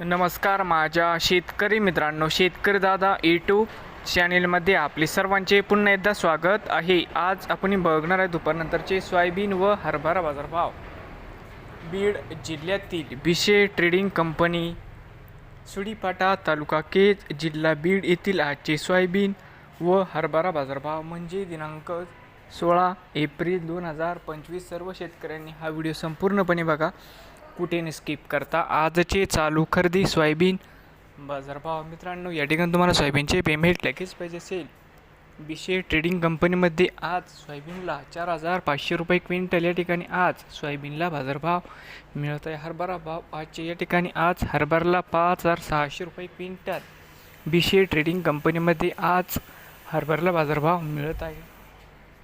नमस्कार माझ्या शेतकरी मित्रांनो शेतकरी दादा यूट्यूब चॅनेलमध्ये आपले सर्वांचे पुन्हा एकदा स्वागत आहे. आज आपण बघणार आहे दुपारनंतरचे सोयाबीन व हरभरा बाजारभाव. बीड जिल्ह्यातील बिशे ट्रेडिंग कंपनी सुडीपाटा तालुका केज जिल्हा बीड येथील आजचे सोयाबीन व हरभरा बाजारभाव म्हणजे दिनांक सोळा एप्रिल दोन हजार पंचवीस. सर्व शेतकऱ्यांनी हा व्हिडिओ संपूर्णपणे बघा. कुठे न स्किप करता. आजचे चालू खरेदी सोयाबीन. बाजारभाव मित्रांनो या ठिकाणी तुम्हाला सोयाबीनचे पेमेंट लगेच पाहिजे असेल. बिशे ट्रेडिंग कंपनीमध्ये आज सोयाबीनला चार हजार पाचशे रुपये क्विंटल या ठिकाणी आज सोयाबीनला बाजारभाव मिळत आहे हरभरा भाव आजचे या ठिकाणी आज हरभराला पाच हजार सहाशे रुपये क्विंटल बिशे ट्रेडिंग कंपनीमध्ये आज हरभराला बाजारभाव मिळत आहे.